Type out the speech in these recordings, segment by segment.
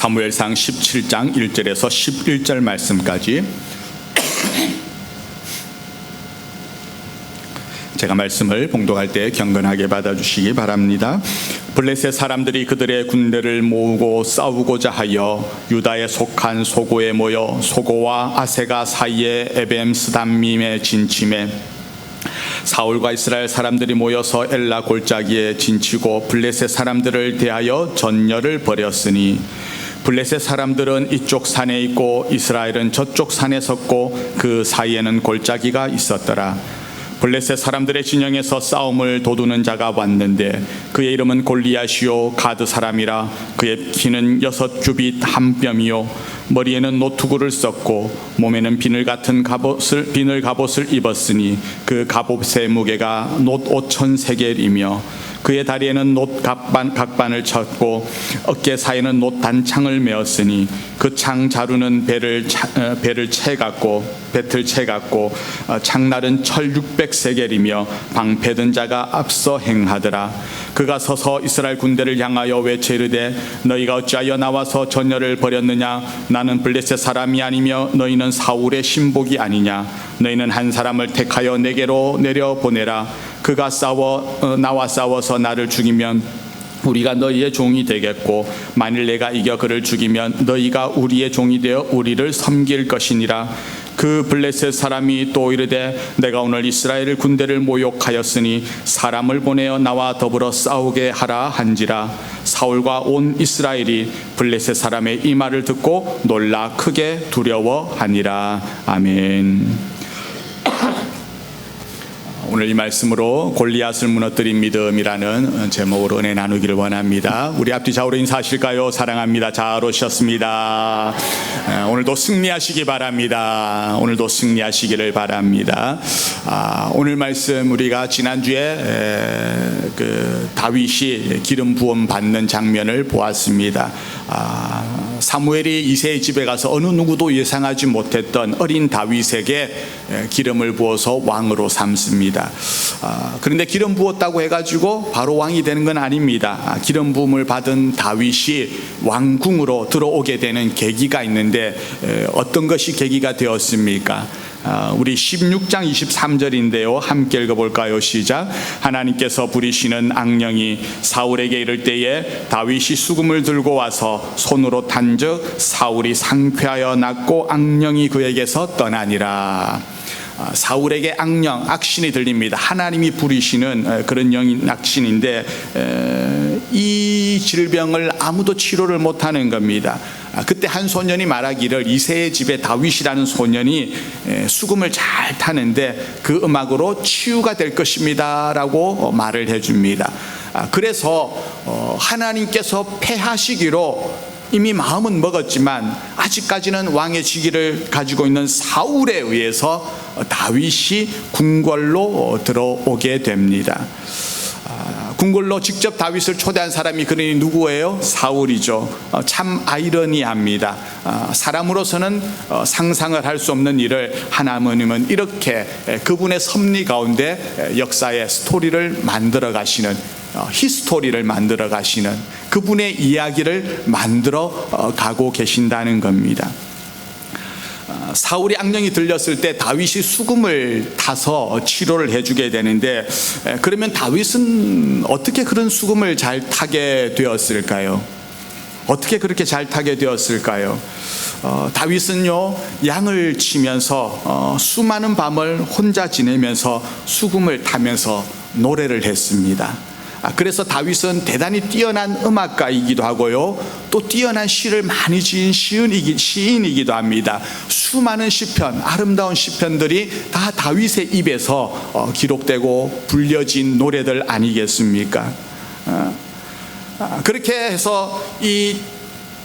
사무엘상 17장 1절에서 11절 말씀까지 제가 말씀을 봉독할 때 경건하게 받아주시기 바랍니다. 블레셋 사람들이 그들의 군대를 모으고 싸우고자 하여 유다에 속한 소고에 모여 소고와 아세가 사이에 에벤 스담밈에 진침해 사울과 이스라엘 사람들이 모여서 엘라 골짜기에 진치고 블레셋 사람들을 대하여 전열을 벌였으니 블레셋 사람들은 이쪽 산에 있고 이스라엘은 저쪽 산에 섰고 그 사이에는 골짜기가 있었더라. 블레셋 사람들의 진영에서 싸움을 도두는 자가 왔는데 그의 이름은 골리앗이요 가드 사람이라 그의 키는 여섯 규빗 한 뼘이요 머리에는 노투구를 썼고 몸에는 비늘 같은 갑옷을 비늘 갑옷을 입었으니 그 갑옷의 무게가 놋 오천 세겔이며 그의 다리에는 놋 각반, 각반을 쳤고 어깨 사이에는 놋 단창을 메었으니 그 창 자루는 배를 차, 어, 배를 채 갖고 배틀 채 갖고 어, 창날은 철 600세겔이며 방패든 자가 앞서 행하더라. 그가 서서 이스라엘 군대를 향하여 외쳐 이르되 너희가 어찌하여 나와서 전열을 벌였느냐? 나는 블레셋 사람이 아니며 너희는 사울의 신복이 아니냐? 너희는 한 사람을 택하여 내게로 내려 보내라. 그가 싸워 어, 나와 싸워서 나를 죽이면 우리가 너희의 종이 되겠고 만일 내가 이겨 그를 죽이면 너희가 우리의 종이 되어 우리를 섬길 것이니라 그 블레셋 사람이 또 이르되 내가 오늘 이스라엘 군대를 모욕하였으니 사람을 보내어 나와 더불어 싸우게 하라 한지라 사울과 온 이스라엘이 블레셋 사람의 이 말을 듣고 놀라 크게 두려워하니라 아멘. 오늘 이 말씀으로 골리앗을 무너뜨린 믿음이라는 제목으로 은혜 나누기를 원합니다. 우리 앞뒤 좌우로 인사하실까요? 사랑합니다. 잘 오셨습니다. 오늘도 승리하시기 바랍니다. 오늘도 승리하시기를 바랍니다. 아, 오늘 말씀 우리가 지난주에 에, 그 다윗이 기름 부음 받는 장면을 보았습니다. 아, 사무엘이 이세의 집에 가서 어느 누구도 예상하지 못했던 어린 다윗에게 기름을 부어서 왕으로 삼습니다. 아, 그런데 기름 부었다고 해가지고 바로 왕이 되는 건 아닙니다. 아, 기름 부음을 받은 다윗이 왕궁으로 들어오게 되는 계기가 있는데 어떤 것이 계기가 되었습니까? 아, 우리 16장 23절인데요. 함께 읽어볼까요? 시작. 하나님께서 부리시는 악령이 사울에게 이를 때에 다윗이 수금을 들고 와서 손으로 탄즉 사울이 상쾌하여 낫고 악령이 그에게서 떠나니라. 아, 사울에게 악령, 악신이 들립니다. 하나님이 부리시는 그런 영인 악신인데 이 질병을 아무도 치료를 못하는 겁니다. 아, 그때 한 소년이 말하기를 이세의 집에 다윗이라는 소년이 수금을 잘 타는데 그 음악으로 치유가 될 것입니다 라고 어, 말을 해줍니다. 아, 그래서 어, 하나님께서 패하시기로 이미 마음은 먹었지만 아직까지는 왕의 직위를 가지고 있는 사울에 의해서 다윗이 궁궐로 들어오게 됩니다. 아, 궁궐로 직접 다윗을 초대한 사람이 그러니 누구예요? 사울이죠. 어, 참 아이러니합니다. 아, 사람으로서는 어, 상상을 할 수 없는 일을 하나님은 이렇게 그분의 섭리 가운데 역사의 스토리를 만들어 가시는 어, 히스토리를 만들어 가시는 그분의 이야기를 만들어 어, 가고 계신다는 겁니다. 어, 사울이 악령이 들렸을 때 다윗이 수금을 타서 치료를 해주게 되는데 그러면 다윗은 어떻게 그런 수금을 잘 타게 되었을까요? 어떻게 그렇게 잘 타게 되었을까요? 어, 다윗은요 양을 치면서 어, 수많은 밤을 혼자 지내면서 수금을 타면서 노래를 했습니다. 아, 그래서 다윗은 대단히 뛰어난 음악가이기도 하고요. 또 뛰어난 시를 많이 지은 시인이기, 도 합니다. 수많은 시편, 아름다운 시편들이 다 다윗의 입에서 어, 기록되고 불려진 노래들 아니겠습니까? 어, 아, 그렇게 해서 이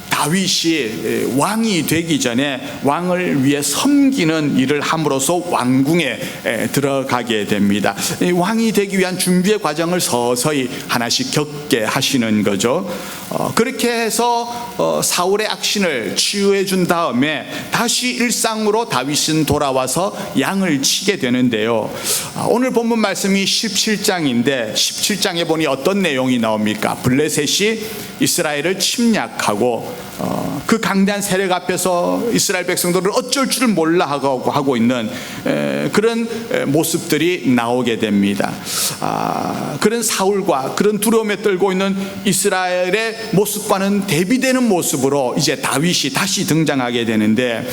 다윗이 왕이 되기 전에 왕을 위해 섬기는 일을 함으로써 왕궁에 들어가게 됩니다. 왕이 되기 위한 준비의 과정을 서서히 하나씩 겪게 하시는 거죠. 어, 그렇게 해서 어, 사울의 악신을 치유해 준 다음에 다시 일상으로 다윗은 돌아와서 양을 치게 되는데요. 아, 오늘 본문 말씀이 17장인데 17장에 보니 어떤 내용이 나옵니까? 블레셋이 이스라엘을 침략하고 어, 그 강대한 세력 앞에서 이스라엘 백성들을 어쩔 줄을 몰라 하고 있는 에, 그런 에, 모습들이 나오게 됩니다. 아, 그런 사울과 그런 두려움에 떨고 있는 이스라엘의 모습과는 대비되는 모습으로 이제 다윗이 다시 등장하게 되는데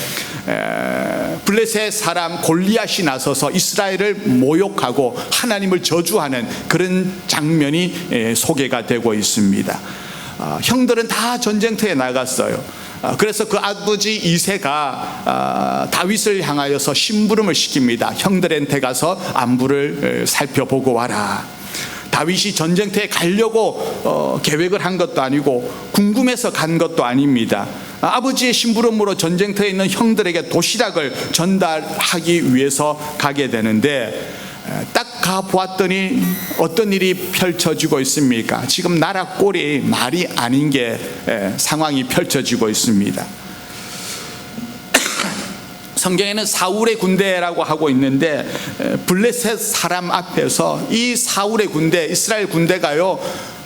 에, 블레셋 사람 골리앗이 나서서 이스라엘을 모욕하고 하나님을 저주하는 그런 장면이 에, 소개가 되고 있습니다. 아, 형들은 다 전쟁터에 나갔어요. 아, 그래서 그 아버지 이세가 아, 다윗을 향하여서 심부름을 시킵니다. 형들한테 가서 안부를 에, 살펴보고 와라. 다윗이 전쟁터에 가려고 어, 계획을 한 것도 아니고 궁금해서 간 것도 아닙니다. 아, 아버지의 심부름으로 전쟁터에 있는 형들에게 도시락을 전달하기 위해서 가게 되는데 에, 딱 가보았더니 어떤 일이 펼쳐지고 있습니까? 지금 나라 꼴이 말이 아닌 게 에, 상황이 펼쳐지고 있습니다. 성경에는 사울의 군대라고 하고 있는데 에, 블레셋 사람 앞에서 이 사울의 군대 이스라엘 군대가요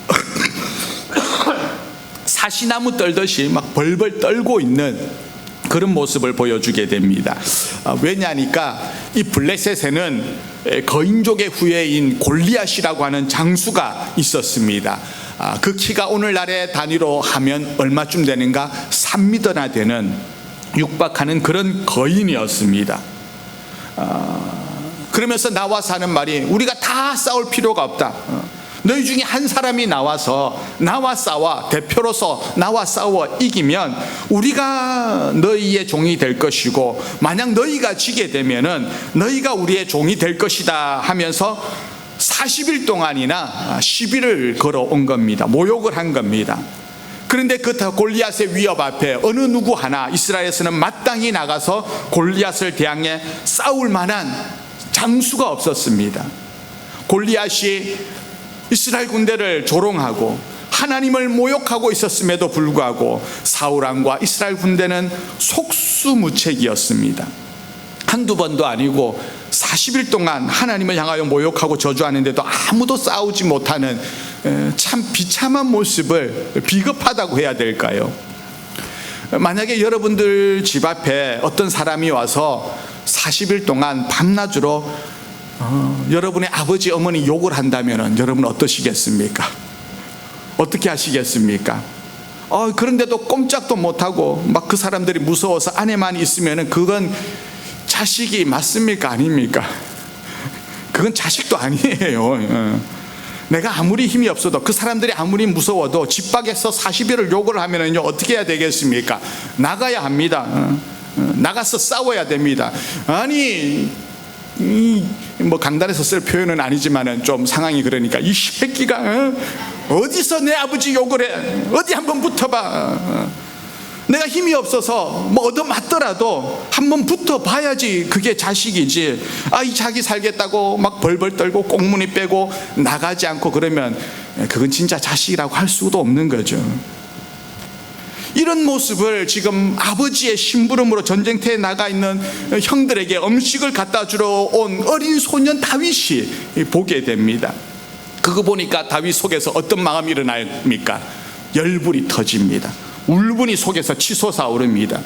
사시나무 떨듯이 막 벌벌 떨고 있는 그런 모습을 보여주게 됩니다. 아, 왜냐니까 이 블레셋에는 에, 거인족의 후예인 골리앗이라고 하는 장수가 있었습니다. 아, 그 키가 오늘날의 단위로 하면 얼마쯤 되는가? 3미터나 되는 육박하는 그런 거인이었습니다. 그러면서 나와서 하는 말이 우리가 다 싸울 필요가 없다. 어. 너희 중에 한 사람이 나와서 나와 싸워 대표로서 나와 싸워 이기면 우리가 너희의 종이 될 것이고 만약 너희가 지게 되면은 너희가 우리의 종이 될 것이다 하면서 40일 동안이나 시비를 걸어온 겁니다. 모욕을 한 겁니다. 그런데 그 골리앗의 위협 앞에 어느 누구 하나 이스라엘에서는 마땅히 나가서 골리앗을 대항해 싸울 만한 장수가 없었습니다. 골리앗이 이스라엘 군대를 조롱하고 하나님을 모욕하고 있었음에도 불구하고 사울 왕과 이스라엘 군대는 속수무책이었습니다. 한두 번도 아니고 40일 동안 하나님을 향하여 모욕하고 저주하는데도 아무도 싸우지 못하는 에, 참 비참한 모습을 비겁하다고 해야 될까요? 만약에 여러분들 집 앞에 어떤 사람이 와서 40일 동안 밤낮으로 어, 여러분의 아버지 어머니 욕을 한다면 여러분 어떠시겠습니까? 어떻게 하시겠습니까? 어, 그런데도 꼼짝도 못하고 막 그 사람들이 무서워서 안에만 있으면 그건 자식이 맞습니까? 아닙니까? 그건 자식도 아니에요. 어. 내가 아무리 힘이 없어도 그 사람들이 아무리 무서워도 집 밖에서 40일을 욕을 하면은요 어떻게 해야 되겠습니까? 나가야 합니다. 어. 어. 나가서 싸워야 됩니다. 아니 이 뭐 강단에서 쓸 표현은 아니지만은 좀 상황이 그러니까 이 새끼가 어? 디서 내 아버지 욕을 해 어디 한번 붙어봐 어? 내가 힘이 없어서 뭐 얻어 맞더라도 한번 붙어 봐야지 그게 자식이지 아 이 자기 살겠다고 막 벌벌 떨고 꽁무니 빼고 나가지 않고 그러면 그건 진짜 자식이라고 할 수도 없는 거죠 이런 모습을 지금 아버지의 심부름으로 전쟁터에 나가 있는 형들에게 음식을 갖다 주러 온 어린 소년 다윗이 보게 됩니다. 그거 보니까 다윗 속에서 어떤 마음이 일어납니까? 열불이 터집니다. 울분이 속에서 치솟아 오릅니다.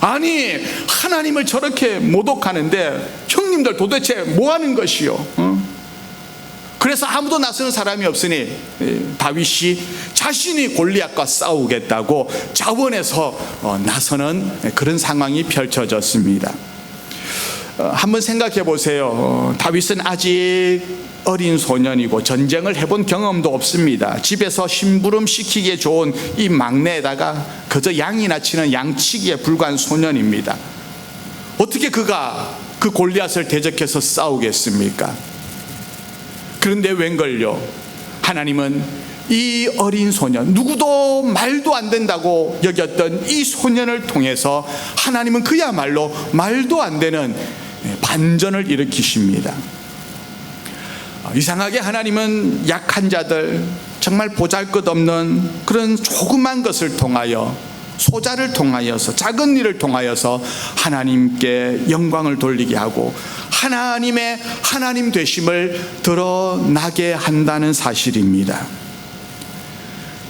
아니 하나님을 저렇게 모독하는데 형님들 도대체 뭐 하는 것이요? 어? 그래서 아무도 나서는 사람이 없으니 다윗이 자신이 골리앗과 싸우겠다고 자원해서 어, 나서는 그런 상황이 펼쳐졌습니다. 어, 한번 생각해 보세요. 어, 다윗은 아직 어린 소년이고 전쟁을 해본 경험도 없습니다. 집에서 심부름 시키기에 좋은 이 막내에다가 그저 양이나 치는 양치기에 불과한 소년입니다. 어떻게 그가 그 골리앗을 대적해서 싸우겠습니까? 그런데 웬걸요? 하나님은 이 어린 소년, 누구도 말도 안 된다고 여겼던 이 소년을 통해서 하나님은 그야말로 말도 안 되는 반전을 일으키십니다. 이상하게 하나님은 약한 자들, 정말 보잘 것 없는 그런 조그만 것을 통하여 소자를 통하여서 작은 일을 통하여서 하나님께 영광을 돌리게 하고 하나님의 하나님 되심을 드러나게 한다는 사실입니다.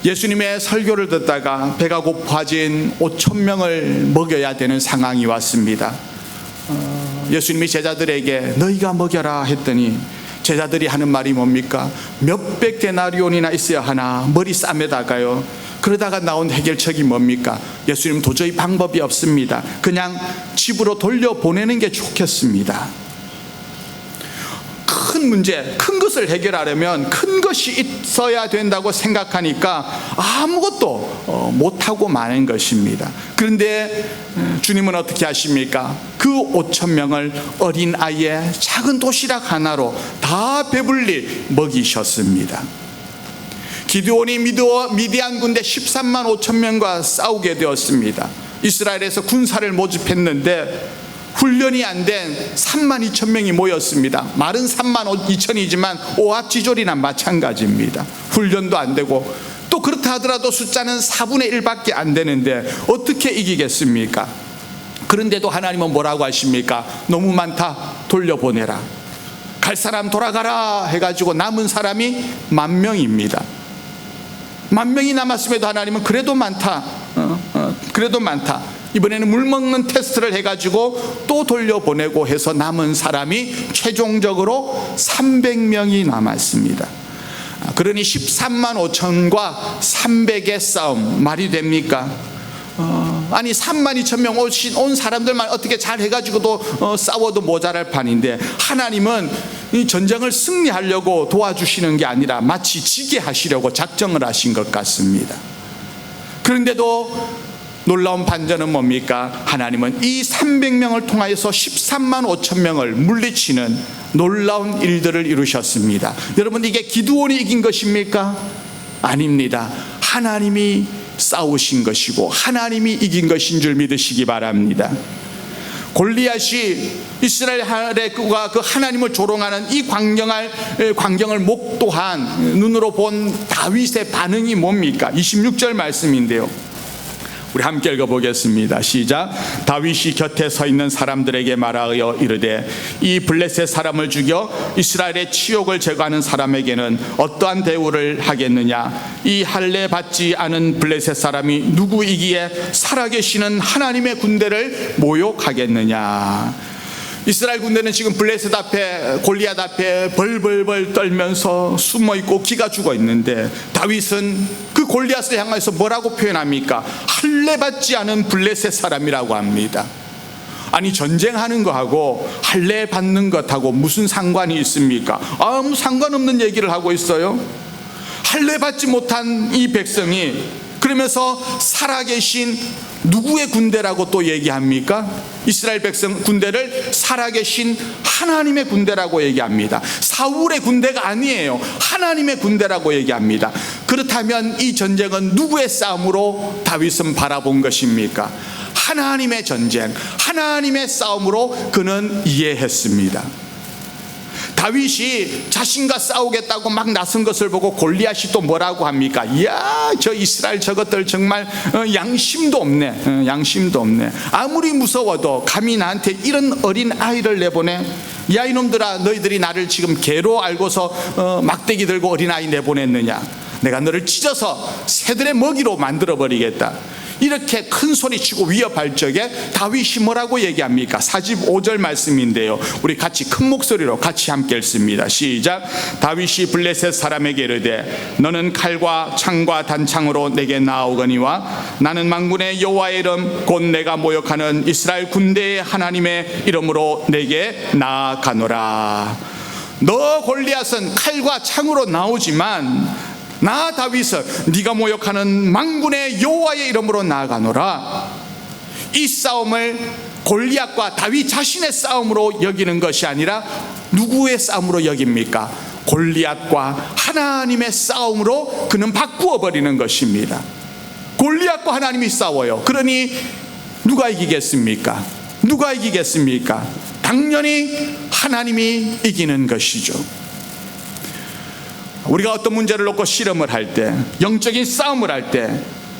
예수님의 설교를 듣다가 배가 고파진 5천 명을 먹여야 되는 상황이 왔습니다. 어, 예수님이 제자들에게 너희가 먹여라 했더니 제자들이 하는 말이 뭡니까? 몇백 데나리온이나 있어야 하나 머리 싸매다가요. 그러다가 나온 해결책이 뭡니까? 예수님 도저히 방법이 없습니다. 그냥 집으로 돌려 보내는 게 좋겠습니다. 큰 문제, 큰 것을 해결하려면 큰 것이 있어야 된다고 생각하니까 아무것도 어, 못하고 마는 것입니다. 그런데 음, 주님은 어떻게 하십니까? 그 5천 명을 어린 아이의 작은 도시락 하나로 다 배불리 먹이셨습니다. 기드온이 미디안 군대 13만 5천 명과 싸우게 되었습니다. 이스라엘에서 군사를 모집했는데 훈련이 안 된 3만 2천 명이 모였습니다. 말은 3만 2천이지만 오합지졸이나 마찬가지입니다. 훈련도 안 되고 또 그렇다 하더라도 숫자는 4분의 1밖에 안 되는데 어떻게 이기겠습니까? 그런데도 하나님은 뭐라고 하십니까? 너무 많다. 돌려보내라. 갈 사람 돌아가라 해가지고 남은 사람이 만 명입니다. 만 명이 남았음에도 하나님은 그래도 많다. 어, 어, 그래도 많다. 이번에는 물 먹는 테스트를 해가지고 또 돌려보내고 해서 남은 사람이 최종적으로 300명이 남았습니다. 아, 그러니 13만 5천과 300의 싸움 말이 됩니까? 어, 아니 3만 2천 명 오신 온 사람들만 어떻게 잘 해가지고도 어, 싸워도 모자랄 판인데 하나님은 이 전쟁을 승리하려고 도와주시는 게 아니라 마치 지게 하시려고 작정을 하신 것 같습니다. 그런데도 놀라운 반전은 뭡니까? 하나님은 이 300명을 통하여서 13만 5천 명을 물리치는 놀라운 일들을 이루셨습니다. 여러분 이게 기드온이 이긴 것입니까? 아닙니다. 하나님이 싸우신 것이고 하나님이 이긴 것인 줄 믿으시기 바랍니다. 골리앗이 이스라엘의 그가 그 하나님을 조롱하는 이 광경을 광경을 목도한 눈으로 본 다윗의 반응이 뭡니까? 26절 말씀인데요. 우리 함께 읽어보겠습니다. 시작. 다윗이 곁에 서 있는 사람들에게 말하여 이르되 이 블레셋 사람을 죽여 이스라엘의 치욕을 제거하는 사람에게는 어떠한 대우를 하겠느냐? 이 할례 받지 않은 블레셋 사람이 누구이기에 살아계시는 하나님의 군대를 모욕하겠느냐? 이스라엘 군대는 지금 블레셋 앞에 골리앗 앞에 벌벌벌 떨면서 숨어 있고 기가 죽어 있는데 다윗은 그 골리앗을 향해서 뭐라고 표현합니까? 할례 받지 않은 블레셋 사람이라고 합니다. 아니 전쟁하는 거하고 할례 받는 것하고 무슨 상관이 있습니까? 아무 상관없는 얘기를 하고 있어요. 할례 받지 못한 이 백성이 그러면서 살아계신 누구의 군대라고 또 얘기합니까? 이스라엘 백성 군대를 살아계신 하나님의 군대라고 얘기합니다. 사울의 군대가 아니에요. 하나님의 군대라고 얘기합니다. 그렇다면 이 전쟁은 누구의 싸움으로 다윗은 바라본 것입니까? 하나님의 전쟁, 하나님의 싸움으로 그는 이해했습니다. 다윗이 자신과 싸우겠다고 막 나선 것을 보고 골리앗이 또 뭐라고 합니까? 이야, 저 이스라엘 저것들 정말 어, 양심도 없네. 어, 양심도 없네. 아무리 무서워도 감히 나한테 이런 어린 아이를 내보내. 야 이놈들아 너희들이 나를 지금 개로 알고서 어, 막대기 들고 어린 아이 내보냈느냐? 내가 너를 찢어서 새들의 먹이로 만들어 버리겠다. 이렇게 큰 소리 치고 위협할 적에 다윗이 뭐라고 얘기합니까? 45절 말씀인데요. 우리 같이 큰 목소리로 같이 함께 읽습니다. 시작. 다윗이 블레셋 사람에게 이르되 너는 칼과 창과 단창으로 내게 나오거니와 나는 망군의 여호와의 이름 곧 내가 모욕하는 이스라엘 군대의 하나님의 이름으로 내게 나아가노라. 너 골리앗은 칼과 창으로 나오지만 나 다윗은 네가 모욕하는 망군의 여호와의 이름으로 나아가노라. 이 싸움을 골리앗과 다윗 자신의 싸움으로 여기는 것이 아니라 누구의 싸움으로 여깁니까? 골리앗과 하나님의 싸움으로 그는 바꾸어 버리는 것입니다. 골리앗과 하나님이 싸워요. 그러니 누가 이기겠습니까? 누가 이기겠습니까? 당연히 하나님이 이기는 것이죠. 우리가 어떤 문제를 놓고 실험을 할 때, 영적인 싸움을 할 때,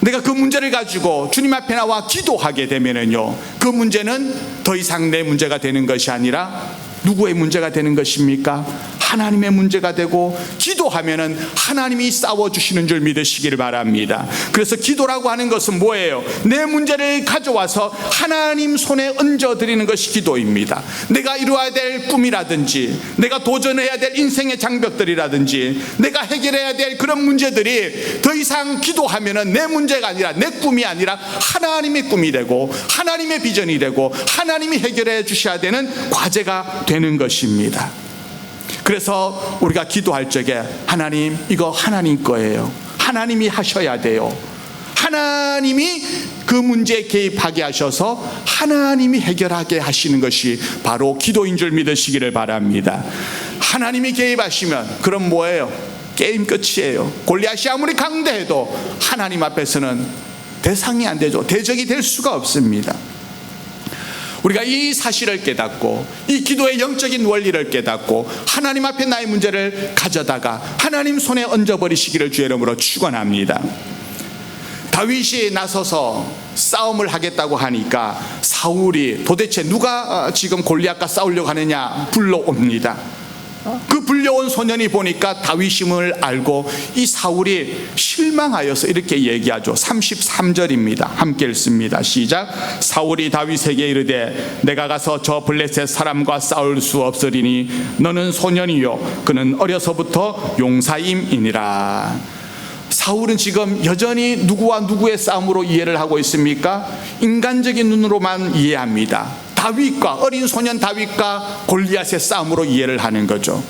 내가 그 문제를 가지고 주님 앞에 나와 기도하게 되면은요, 그 문제는 더 이상 내 문제가 되는 것이 아니라 누구의 문제가 되는 것입니까? 하나님의 문제가 되고 기도하면은 하나님이 싸워 주시는 줄 믿으시기를 바랍니다. 그래서 기도라고 하는 것은 뭐예요? 내 문제를 가져와서 하나님 손에 얹어 드리는 것이 기도입니다. 내가 이루어야 될 꿈이라든지 내가 도전해야 될 인생의 장벽들이라든지 내가 해결해야 될 그런 문제들이 더 이상 기도하면은 내 문제가 아니라 내 꿈이 아니라 하나님의 꿈이 되고 하나님의 비전이 되고 하나님이 해결해 주셔야 되는 과제가 되는 것입니다. 그래서 우리가 기도할 적에 하나님 이거 하나님 거예요. 하나님이 하셔야 돼요. 하나님이 그 문제에 개입하게 하셔서 하나님이 해결하게 하시는 것이 바로 기도인 줄 믿으시기를 바랍니다. 하나님이 개입하시면 그럼 뭐예요? 게임 끝이에요. 골리앗이 아무리 강대해도 하나님 앞에서는 대상이 안 되죠. 대적이 될 수가 없습니다. 우리가 이 사실을 깨닫고 이 기도의 영적인 원리를 깨닫고 하나님 앞에 나의 문제를 가져다가 하나님 손에 얹어버리시기를 주의 이름으로 축원합니다. 다윗이 나서서 싸움을 하겠다고 하니까 사울이 도대체 누가 어, 지금 골리앗과 싸우려고 하느냐 불러옵니다. 그 불려온 소년이 보니까 다윗임을 알고 이 사울이 실망하여서 이렇게 얘기하죠. 33절입니다. 함께 읽습니다. 시작. 사울이 다윗에게 이르되 내가 가서 저 블레셋 사람과 싸울 수 없으리니 너는 소년이요 그는 어려서부터 용사임이니라. 사울은 지금 여전히 누구와 누구의 싸움으로 이해를 하고 있습니까? 인간적인 눈으로만 이해합니다. 다윗과 어린 소년 다윗과 골리앗의 싸움으로 이해를 하는 거죠.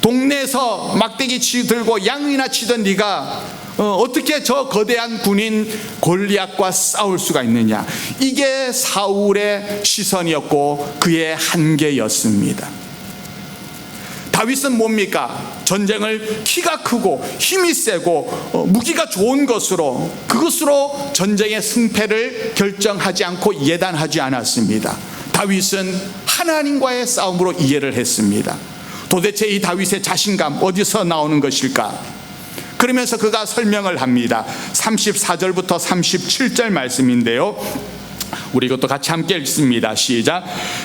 동네에서 막대기 치 들고 양이나 치던 네가 어, 어떻게 저 거대한 군인 골리앗과 싸울 수가 있느냐? 이게 사울의 시선이었고 그의 한계였습니다. 다윗은 뭡니까? 전쟁을 키가 크고 힘이 세고 어, 무기가 좋은 것으로 그것으로 전쟁의 승패를 결정하지 않고 예단하지 않았습니다. 다윗은 하나님과의 싸움으로 이해를 했습니다. 도대체 이 다윗의 자신감 어디서 나오는 것일까? 그러면서 그가 설명을 합니다. 34절부터 37절 말씀인데요. 우리 이것도 같이 함께 읽습니다. 시작.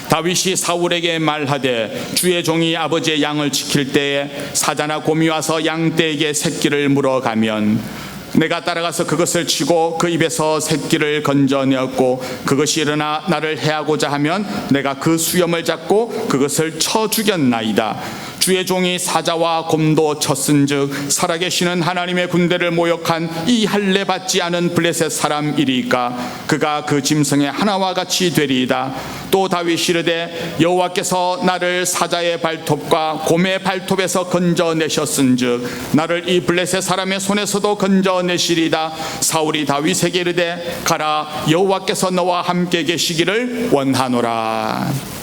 다윗이 사울에게 말하되 주의 종이 아버지의 양을 지킬 때에 사자나 곰이 와서 양 떼에게 새끼를 물어가면 내가 따라가서 그것을 치고 그 입에서 새끼를 건져내었고 그것이 일어나 나를 해하고자 하면 내가 그 수염을 잡고 그것을 쳐 죽였나이다. 주의 종이 사자와 곰도 쳤은즉 살아계시는 하나님의 군대를 모욕한 이 할례 받지 않은 블레셋 사람이리까? 그가 그 짐승의 하나와 같이 되리이다. 또 다윗이 이르되 여호와께서 나를 사자의 발톱과 곰의 발톱에서 건져내셨은즉 나를 이 블레셋 사람의 손에서도 건져내시리다. 사울이 다윗에게 이르되 가라 여호와께서 너와 함께 계시기를 원하노라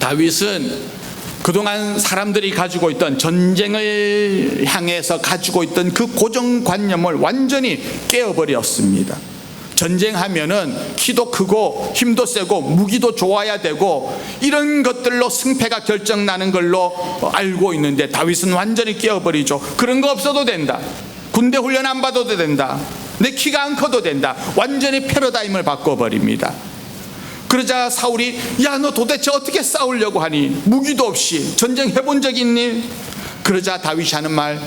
다윗은 그동안 사람들이 가지고 있던 전쟁을 향해서 가지고 있던 그 고정관념을 완전히 깨어버렸습니다. 전쟁하면은 키도 크고 힘도 세고 무기도 좋아야 되고 이런 것들로 승패가 결정나는 걸로 알고 있는데 다윗은 완전히 깨어버리죠. 그런 거 없어도 된다. 군대 훈련 안 받아도 된다. 내 키가 안 커도 된다. 완전히 패러다임을 바꿔버립니다. 그러자 사울이 야 너 도대체 어떻게 싸우려고 하니 무기도 없이 전쟁 해본 적 있니? 그러자 다윗이 하는 말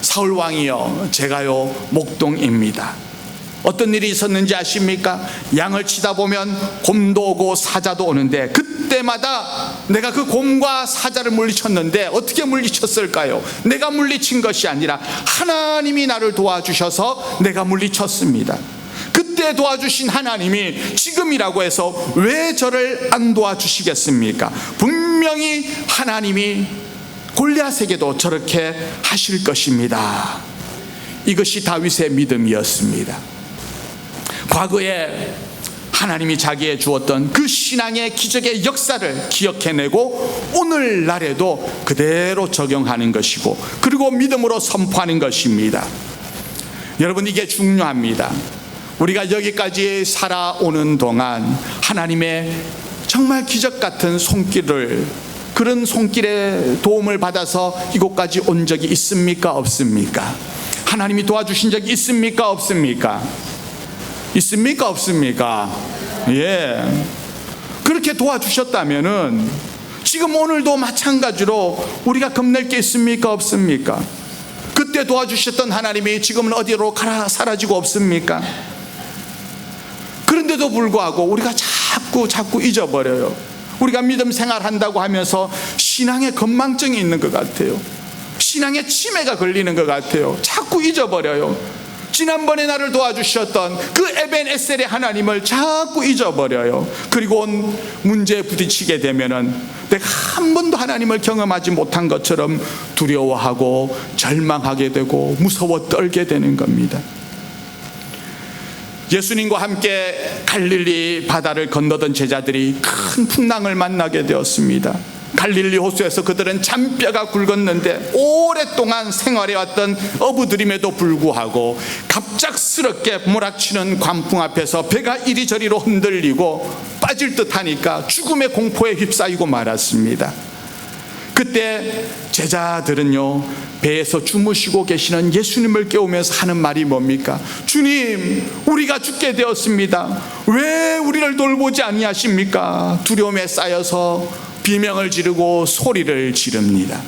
사울 왕이여 제가요 목동입니다. 어떤 일이 있었는지 아십니까? 양을 치다 보면 곰도 오고 사자도 오는데 그때마다 내가 그 곰과 사자를 물리쳤는데 어떻게 물리쳤을까요? 내가 물리친 것이 아니라 하나님이 나를 도와주셔서 내가 물리쳤습니다. 그때 도와주신 하나님이 지금이라고 해서 왜 저를 안 도와주시겠습니까? 분명히 하나님이 골리앗에게도 저렇게 하실 것입니다. 이것이 다윗의 믿음이었습니다. 과거에 하나님이 자기에 주었던 그 신앙의 기적의 역사를 기억해내고 오늘날에도 그대로 적용하는 것이고 그리고 믿음으로 선포하는 것입니다. 여러분 이게 중요합니다. 우리가 여기까지 살아오는 동안 하나님의 정말 기적 같은 손길을 그런 손길의 도움을 받아서 이곳까지 온 적이 있습니까? 없습니까? 하나님이 도와주신 적이 있습니까? 없습니까? 있습니까? 없습니까? 예. 그렇게 도와주셨다면은 지금 오늘도 마찬가지로 우리가 겁낼 게 있습니까? 없습니까? 그때 도와주셨던 하나님이 지금은 어디로 사라지고 없습니까? 그런데도 불구하고 우리가 자꾸 자꾸 잊어버려요. 우리가 믿음 생활한다고 하면서 신앙에 건망증이 있는 것 같아요. 신앙에 치매가 걸리는 것 같아요. 자꾸 잊어버려요. 지난번에 나를 도와주셨던 그 에벤 에셀의 하나님을 자꾸 잊어버려요. 그리고 온 문제에 부딪히게 되면은 내가 한 번도 하나님을 경험하지 못한 것처럼 두려워하고 절망하게 되고 무서워 떨게 되는 겁니다. 예수님과 함께 갈릴리 바다를 건너던 제자들이 큰 풍랑을 만나게 되었습니다. 갈릴리 호수에서 그들은 잔뼈가 굵었는데 오랫동안 생활해왔던 어부들임에도 불구하고 갑작스럽게 몰아치는 광풍 앞에서 배가 이리저리로 흔들리고 빠질 듯 하니까 죽음의 공포에 휩싸이고 말았습니다. 그때 제자들은요 배에서 주무시고 계시는 예수님을 깨우면서 하는 말이 뭡니까? 주님, 우리가 죽게 되었습니다. 왜 우리를 돌보지 아니하십니까? 두려움에 쌓여서 비명을 지르고 소리를 지릅니다.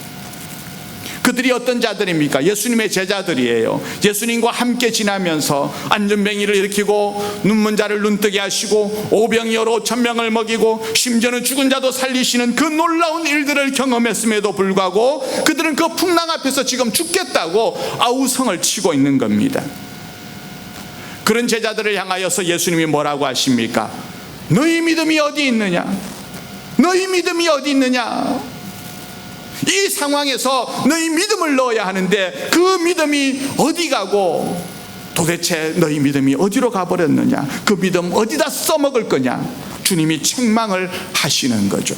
그들이 어떤 자들입니까? 예수님의 제자들이에요. 예수님과 함께 지나면서 안전뱅이를 일으키고 눈문 자를 눈뜨게 하시고 오병이어로 천명을 먹이고 심지어는 죽은 자도 살리시는 그 놀라운 일들을 경험했음에도 불구하고 그들은 그 풍랑 앞에서 지금 죽겠다고 아우성을 치고 있는 겁니다. 그런 제자들을 향하여서 예수님이 뭐라고 하십니까? 너희 믿음이 어디 있느냐? 너희 믿음이 어디 있느냐? 이 상황에서 너희 믿음을 넣어야 하는데 그 믿음이 어디 가고 도대체 너희 믿음이 어디로 가버렸느냐? 그 믿음 어디다 써먹을 거냐? 주님이 책망을 하시는 거죠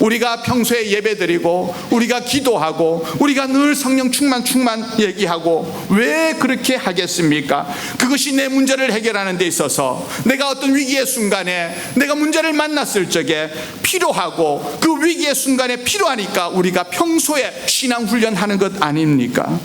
우리가 평소에 예배드리고 우리가 기도하고 우리가 늘 성령 충만 충만 얘기하고 왜 그렇게 하겠습니까? 그것이 내 문제를 해결하는 데 있어서 내가 어떤 위기의 순간에 내가 문제를 만났을 적에 필요하고 그 위기의 순간에 필요하니까 우리가 평소에 신앙 훈련하는 것 아닙니까?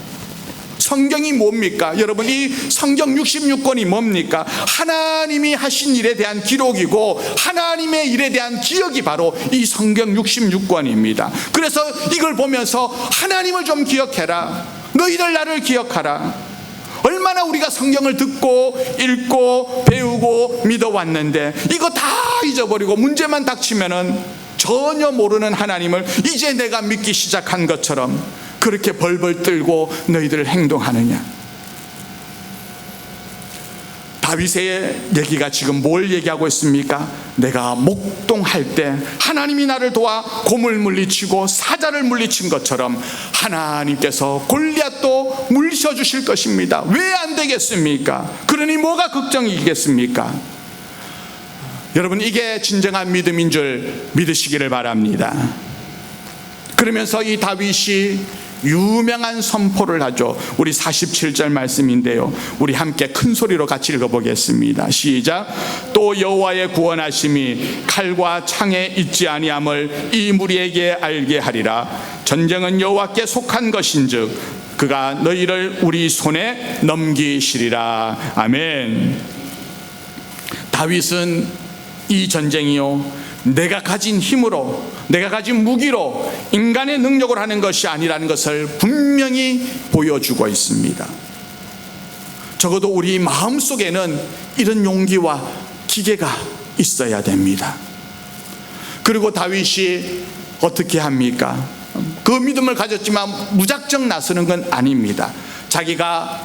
성경이 뭡니까? 여러분 이 성경 66권이 뭡니까? 하나님이 하신 일에 대한 기록이고 하나님의 일에 대한 기억이 바로 이 성경 66권입니다. 그래서 이걸 보면서 하나님을 좀 기억해라. 너희들 나를 기억하라. 얼마나 우리가 성경을 듣고 읽고 배우고 믿어왔는데 이거 다 잊어버리고 문제만 닥치면은 전혀 모르는 하나님을 이제 내가 믿기 시작한 것처럼 그렇게 벌벌 떨고 너희들 행동하느냐? 다윗의 얘기가 지금 뭘 얘기하고 있습니까? 내가 목동할 때 하나님이 나를 도와 곰을 물리치고 사자를 물리친 것처럼 하나님께서 골리앗도 물리쳐 주실 것입니다. 왜 안 되겠습니까? 그러니 뭐가 걱정이겠습니까? 여러분 이게 진정한 믿음인 줄 믿으시기를 바랍니다. 그러면서 이 다윗이 유명한 선포를 하죠. 우리 47절 말씀인데요. 우리 함께 큰 소리로 같이 읽어보겠습니다. 시작. 또 여호와의 구원하심이 칼과 창에 있지 아니함을 이 무리에게 알게 하리라. 전쟁은 여호와께 속한 것인즉 그가 너희를 우리 손에 넘기시리라. 아멘. 다윗은 이 전쟁이요. 내가 가진 힘으로, 내가 가진 무기로 인간의 능력을 하는 것이 아니라는 것을 분명히 보여주고 있습니다. 적어도 우리 마음 속에는 이런 용기와 기계가 있어야 됩니다. 그리고 다윗이 어떻게 합니까? 그 믿음을 가졌지만 무작정 나서는 건 아닙니다. 자기가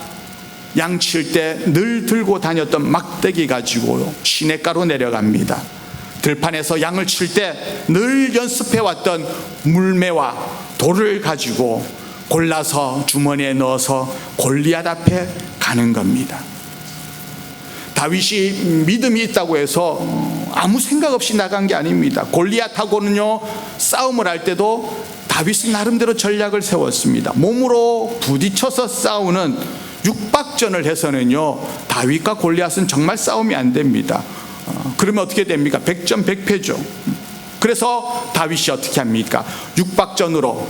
양칠 때 늘 들고 다녔던 막대기 가지고 시냇가로 내려갑니다. 들판에서 양을 칠 때 늘 연습해 왔던 물매와 돌을 가지고 골라서 주머니에 넣어서 골리앗 앞에 가는 겁니다. 다윗이 믿음이 있다고 해서 아무 생각 없이 나간 게 아닙니다. 골리앗하고는요 싸움을 할 때도 다윗은 나름대로 전략을 세웠습니다. 몸으로 부딪혀서 싸우는 육박전을 해서는요 다윗과 골리앗은 정말 싸움이 안 됩니다. 어, 그러면 어떻게 됩니까? 백전 백패죠. 그래서 다윗이 어떻게 합니까? 육박전으로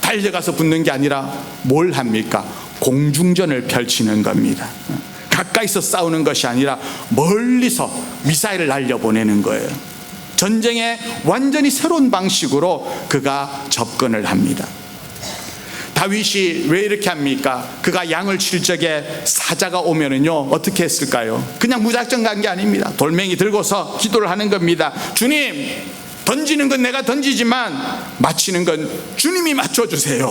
달려가서 붙는 게 아니라 뭘 합니까? 공중전을 펼치는 겁니다. 가까이서 싸우는 것이 아니라 멀리서 미사일을 날려보내는 거예요. 전쟁에 완전히 새로운 방식으로 그가 접근을 합니다. 다윗이 왜 이렇게 합니까? 그가 양을 칠 적에 사자가 오면은요 어떻게 했을까요? 그냥 무작정 간 게 아닙니다. 돌멩이 들고서 기도를 하는 겁니다. 주님 던지는 건 내가 던지지만 맞히는 건 주님이 맞춰주세요.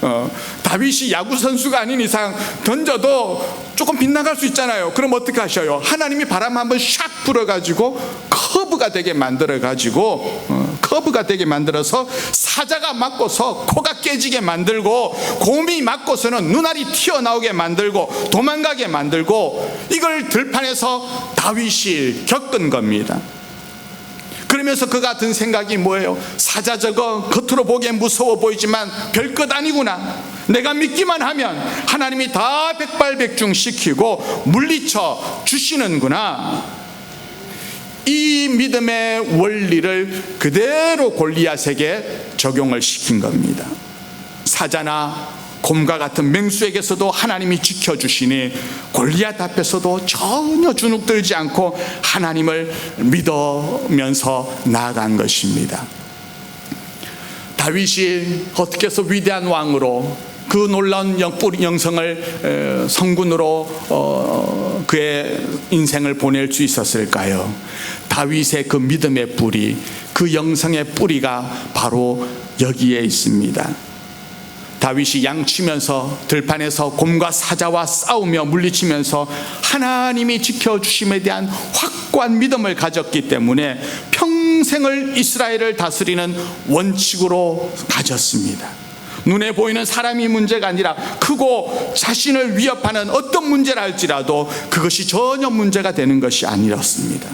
어, 다윗이 야구 선수가 아닌 이상 던져도 조금 빗나갈 수 있잖아요. 그럼 어떻게 하셔요? 하나님이 바람 한번 샥 불어가지고 커브가 되게 만들어가지고 어, 커브가 되게 만들어서 사자가 맞고서 코가 깨지게 만들고 곰이 맞고서는 눈알이 튀어나오게 만들고 도망가게 만들고 이걸 들판에서 다윗이 겪은 겁니다. 그러면서 그 같은 생각이 뭐예요? 사자 저거 겉으로 보기엔 무서워 보이지만 별 것 아니구나. 내가 믿기만 하면 하나님이 다 백발백중 시키고 물리쳐 주시는구나. 이 믿음의 원리를 그대로 골리앗에게 적용을 시킨 겁니다. 사자나 곰과 같은 맹수에게서도 하나님이 지켜주시니 골리앗 앞에서도 전혀 주눅들지 않고 하나님을 믿으면서 나아간 것입니다. 다윗이 어떻게 해서 위대한 왕으로 그 놀라운 영- 영성을 에, 성군으로 어, 그의 인생을 보낼 수 있었을까요? 다윗의 그 믿음의 뿌리, 그 영성의 뿌리가 바로 여기에 있습니다. 다윗이 양치면서 들판에서 곰과 사자와 싸우며 물리치면서 하나님이 지켜주심에 대한 확고한 믿음을 가졌기 때문에 평생을 이스라엘을 다스리는 원칙으로 가졌습니다. 눈에 보이는 사람이 문제가 아니라 크고 자신을 위협하는 어떤 문제라 할지라도 그것이 전혀 문제가 되는 것이 아니었습니다.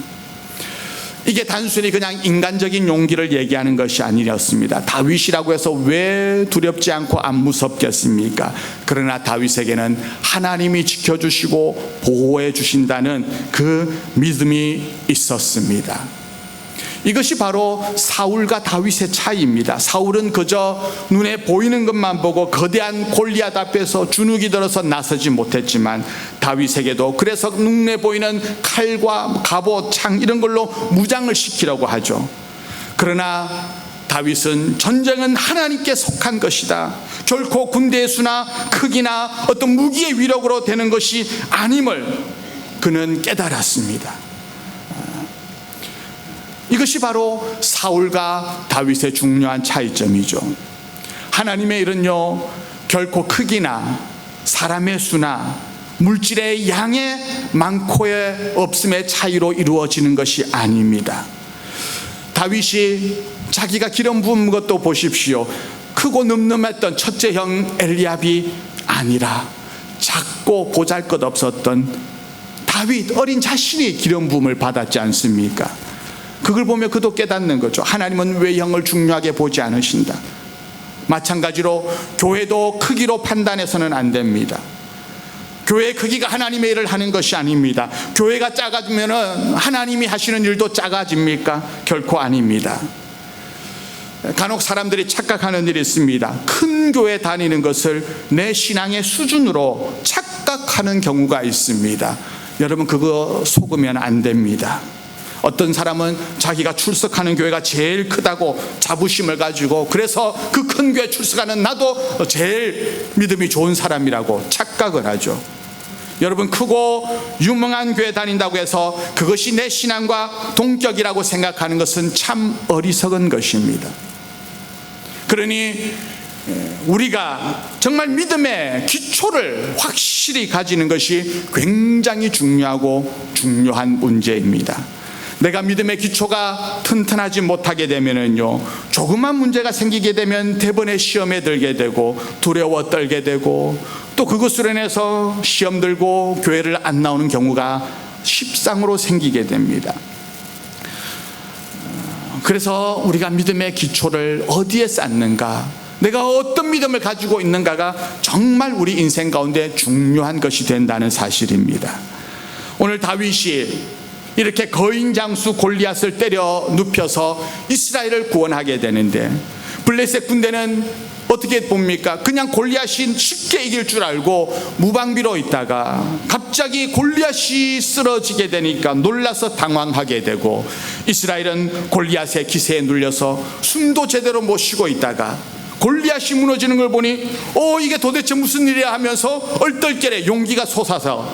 이게 단순히 그냥 인간적인 용기를 얘기하는 것이 아니었습니다. 다윗이라고 해서 왜 두렵지 않고 안 무섭겠습니까? 그러나 다윗에게는 하나님이 지켜주시고 보호해 주신다는 그 믿음이 있었습니다. 이것이 바로 사울과 다윗의 차이입니다. 사울은 그저 눈에 보이는 것만 보고 거대한 골리앗 앞에서 주눅이 들어서 나서지 못했지만 다윗에게도 그래서 눈에 보이는 칼과 갑옷, 창 이런 걸로 무장을 시키려고 하죠. 그러나 다윗은 전쟁은 하나님께 속한 것이다. 결코 군대의 수나 크기나 어떤 무기의 위력으로 되는 것이 아님을 그는 깨달았습니다. 이것이 바로 사울과 다윗의 중요한 차이점이죠. 하나님의 일은요, 결코 크기나 사람의 수나 물질의 양의 많고의 없음의 차이로 이루어지는 것이 아닙니다. 다윗이 자기가 기름 부은 것도 보십시오. 크고 늠름했던 첫째 형 엘리압이 아니라 작고 보잘것 없었던 다윗 어린 자신이 기름 부음을 받았지 않습니까? 그걸 보며 그도 깨닫는 거죠. 하나님은 외형을 중요하게 보지 않으신다. 마찬가지로 교회도 크기로 판단해서는 안 됩니다. 교회 크기가 하나님의 일을 하는 것이 아닙니다. 교회가 작아지면 하나님이 하시는 일도 작아집니까? 결코 아닙니다. 간혹 사람들이 착각하는 일이 있습니다. 큰 교회 다니는 것을 내 신앙의 수준으로 착각하는 경우가 있습니다. 여러분 그거 속으면 안 됩니다. 어떤 사람은 자기가 출석하는 교회가 제일 크다고 자부심을 가지고 그래서 그 큰 교회 출석하는 나도 제일 믿음이 좋은 사람이라고 착각을 하죠. 여러분 크고 유명한 교회 다닌다고 해서 그것이 내 신앙과 동격이라고 생각하는 것은 참 어리석은 것입니다. 그러니 우리가 정말 믿음의 기초를 확실히 가지는 것이 굉장히 중요하고 중요한 문제입니다. 내가 믿음의 기초가 튼튼하지 못하게 되면은요, 조그만 문제가 생기게 되면 대번에 시험에 들게 되고, 두려워 떨게 되고, 또 그것으로 인해서 시험 들고 교회를 안 나오는 경우가 십상으로 생기게 됩니다. 그래서 우리가 믿음의 기초를 어디에 쌓는가, 내가 어떤 믿음을 가지고 있는가가 정말 우리 인생 가운데 중요한 것이 된다는 사실입니다. 오늘 다윗이 이렇게 거인 장수 골리앗을 때려 눕혀서 이스라엘을 구원하게 되는데 블레셋 군대는 어떻게 봅니까? 그냥 골리앗이 쉽게 이길 줄 알고 무방비로 있다가 갑자기 골리앗이 쓰러지게 되니까 놀라서 당황하게 되고 이스라엘은 골리앗의 기세에 눌려서 숨도 제대로 못 쉬고 있다가 골리앗이 무너지는 걸 보니 어 이게 도대체 무슨 일이야 하면서 얼떨결에 용기가 솟아서